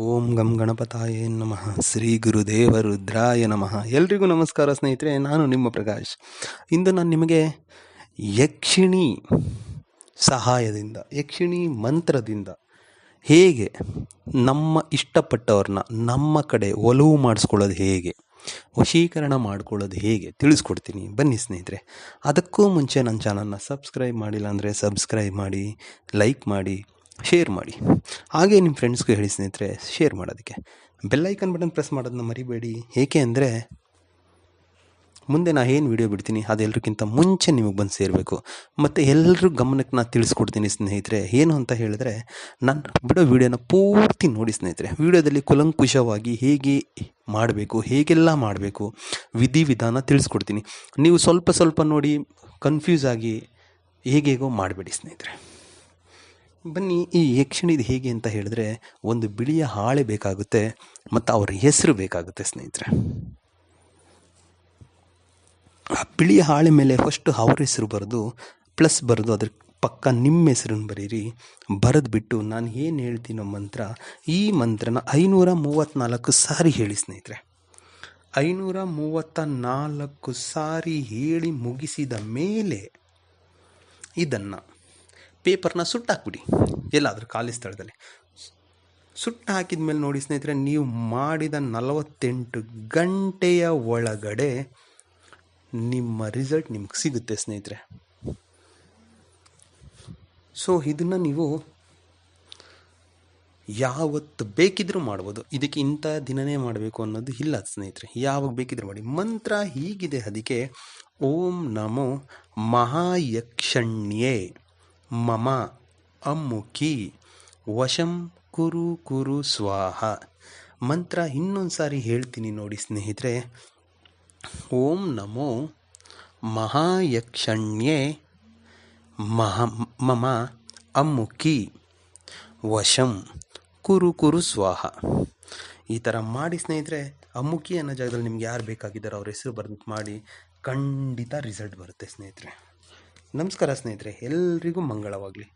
ಓಂ ಗಂ ಗಣಪತಾಯೇ ನಮಃ. ಶ್ರೀ ಗುರುದೇವ ರುದ್ರಾಯ ನಮಃ. ಎಲ್ರಿಗೂ ನಮಸ್ಕಾರ ಸ್ನೇಹಿತರೆ, ನಾನು ನಿಮ್ಮ ಪ್ರಕಾಶ್. ಇಂದು ನಾನು ನಿಮಗೆ ಯಕ್ಷಿಣಿ ಸಹಾಯದಿಂದ, ಯಕ್ಷಿಣಿ ಮಂತ್ರದಿಂದ ಹೇಗೆ ನಮ್ಮ ಇಷ್ಟಪಟ್ಟವ್ರನ್ನ ನಮ್ಮ ಕಡೆ ಒಲವು ಮಾಡಿಸ್ಕೊಳ್ಳೋದು ಹೇಗೆ, ವಶೀಕರಣ ಮಾಡ್ಕೊಳ್ಳೋದು ಹೇಗೆ ತಿಳಿಸ್ಕೊಡ್ತೀನಿ. ಬನ್ನಿ ಸ್ನೇಹಿತರೆ, ಅದಕ್ಕೂ ಮುಂಚೆ ನನ್ನ ಚಾನಲ್ನ ಸಬ್ಸ್ಕ್ರೈಬ್ ಮಾಡಿಲ್ಲ ಅಂದರೆ ಸಬ್ಸ್ಕ್ರೈಬ್ ಮಾಡಿ, ಲೈಕ್ ಮಾಡಿ ಶೇರ್ ಮಾಡಿ. ಹಾಗೆ ನಿಮ್ಮ ಫ್ರೆಂಡ್ಸ್ಗೂ ಹೇಳಿ ಸ್ನೇಹಿತರೆ ಶೇರ್ ಮಾಡೋದಕ್ಕೆ. ಬೆಲ್ಲೈಕನ್ ಬಟನ್ ಪ್ರೆಸ್ ಮಾಡೋದನ್ನ ಮರಿಬೇಡಿ. ಏಕೆ ಅಂದರೆ, ಮುಂದೆ ನಾನು ಏನು ವಿಡಿಯೋ ಬಿಡ್ತೀನಿ ಅದೆಲ್ಲರಿಗಿಂತ ಮುಂಚೆ ನಿಮಗೆ ಬಂದು ಸೇರಬೇಕು. ಮತ್ತು ಎಲ್ಲರೂ ಗಮನಕ್ಕೆ ನಾನು ತಿಳಿಸ್ಕೊಡ್ತೀನಿ ಸ್ನೇಹಿತರೆ. ಏನು ಅಂತ ಹೇಳಿದ್ರೆ, ನಾನು ಬಿಡೋ ವಿಡಿಯೋನ ಪೂರ್ತಿ ನೋಡಿ ಸ್ನೇಹಿತರೆ. ವಿಡಿಯೋದಲ್ಲಿ ಕುಲಂಕುಷವಾಗಿ ಹೇಗೆ ಮಾಡಬೇಕು, ಹೇಗೆಲ್ಲ ಮಾಡಬೇಕು ವಿಧಿವಿಧಾನ ತಿಳಿಸ್ಕೊಡ್ತೀನಿ. ನೀವು ಸ್ವಲ್ಪ ಸ್ವಲ್ಪ ನೋಡಿ ಕನ್ಫ್ಯೂಸ್ ಆಗಿ ಹೇಗೇಗೋ ಮಾಡಬೇಡಿ ಸ್ನೇಹಿತರೆ. ಬನ್ನಿ, ಈ ಯಕ್ಷಿಣಿದು ಹೇಗೆ ಅಂತ ಹೇಳಿದ್ರೆ ಒಂದು ಬಿಳಿಯ ಹಾಳೆ ಬೇಕಾಗುತ್ತೆ ಮತ್ತು ಅವ್ರ ಹೆಸರು ಬೇಕಾಗುತ್ತೆ ಸ್ನೇಹಿತರೆ. ಆ ಬಿಳಿಯ ಹಾಳೆ ಮೇಲೆ ಫಸ್ಟ್ ಅವ್ರ ಹೆಸರು ಬರೆದು, ಪ್ಲಸ್ ಬರೆದು ಅದ್ರ ಪಕ್ಕ ನಿಮ್ಮ ಹೆಸರನ್ನು ಬರೀರಿ. ಬರೆದು ಬಿಟ್ಟು ನಾನು ಏನು ಹೇಳ್ತೀನೋ ಮಂತ್ರ, ಈ ಮಂತ್ರನ ಐನೂರ ಮೂವತ್ತ್ನಾಲ್ಕು ಸಾರಿ ಹೇಳಿ ಸ್ನೇಹಿತರೆ. ಐನೂರ ಮೂವತ್ತ ನಾಲ್ಕು ಸಾರಿ ಹೇಳಿ ಮುಗಿಸಿದ ಮೇಲೆ ಇದನ್ನು ಪೇಪರ್ನ ಸುಟ್ಟಾಕ್ಬಿಡಿ. ಎಲ್ಲಾದರೂ ಖಾಲಿ ಸ್ಥಳದಲ್ಲಿ. ಸುಟ್ಟು ಹಾಕಿದ ಮೇಲೆ ನೋಡಿ ಸ್ನೇಹಿತರೆ, ನೀವು ಮಾಡಿದ ನಲವತ್ತೆಂಟು ಗಂಟೆಯ ಒಳಗಡೆ ನಿಮ್ಮ ರಿಸಲ್ಟ್ ನಿಮ್ಗೆ ಸಿಗುತ್ತೆ ಸ್ನೇಹಿತರೆ. ಸೊ, ಇದನ್ನು ನೀವು ಯಾವತ್ತು ಬೇಕಿದ್ರೂ ಮಾಡ್ಬೋದು. ಇದಕ್ಕೆ ಇಂಥ ದಿನನೇ ಮಾಡಬೇಕು ಅನ್ನೋದು ಇಲ್ಲ ಸ್ನೇಹಿತರೆ. ಯಾವಾಗ ಬೇಕಿದ್ರೂ ಮಾಡಿ. ಮಂತ್ರ ಹೀಗಿದೆ ಅದಕ್ಕೆ, ಓಂ ನಮೋ ಮಹಾಯಕ್ಷಣ್ಯೇ. ಮಮ ಅಮ್ಮುಖಿ ವಶಂ ಕುರು ಕುರು ಸ್ವಾಹ ಮಂತ್ರ ಇನ್ನೊಂದು ಸಾರಿ ಹೇಳ್ತೀನಿ ನೋಡಿ ಸ್ನೇಹಿತರೆ. ಓಂ ನಮೋ ಮಹಾಯಕ್ಷಣ್ಯೆ ಮಹ ಮಮ ಅಮ್ಮುಖಿ। ವಶಂ ಕುರು ಕುರು ಸ್ವಾಹ। ಈ ಥರ ಮಾಡಿ ಸ್ನೇಹಿತರೆ, ಅಮ್ಮುಖಿ ಅನ್ನೋ ಜಾಗದಲ್ಲಿ ನಿಮ್ಗೆ ಯಾರು ಬೇಕಾಗಿದ್ದಾರೋ ಅವ್ರ ಹೆಸರು ಬರೆದು ಮಾಡಿ ಖಂಡಿತ ರಿಸಲ್ಟ್ ಬರುತ್ತೆ ಸ್ನೇಹಿತರೆ. ನಮಸ್ಕಾರ ಸ್ನೇಹಿತರೆ ಎಲ್ರಿಗೂ ಮಂಗಳವಾಗಲಿ.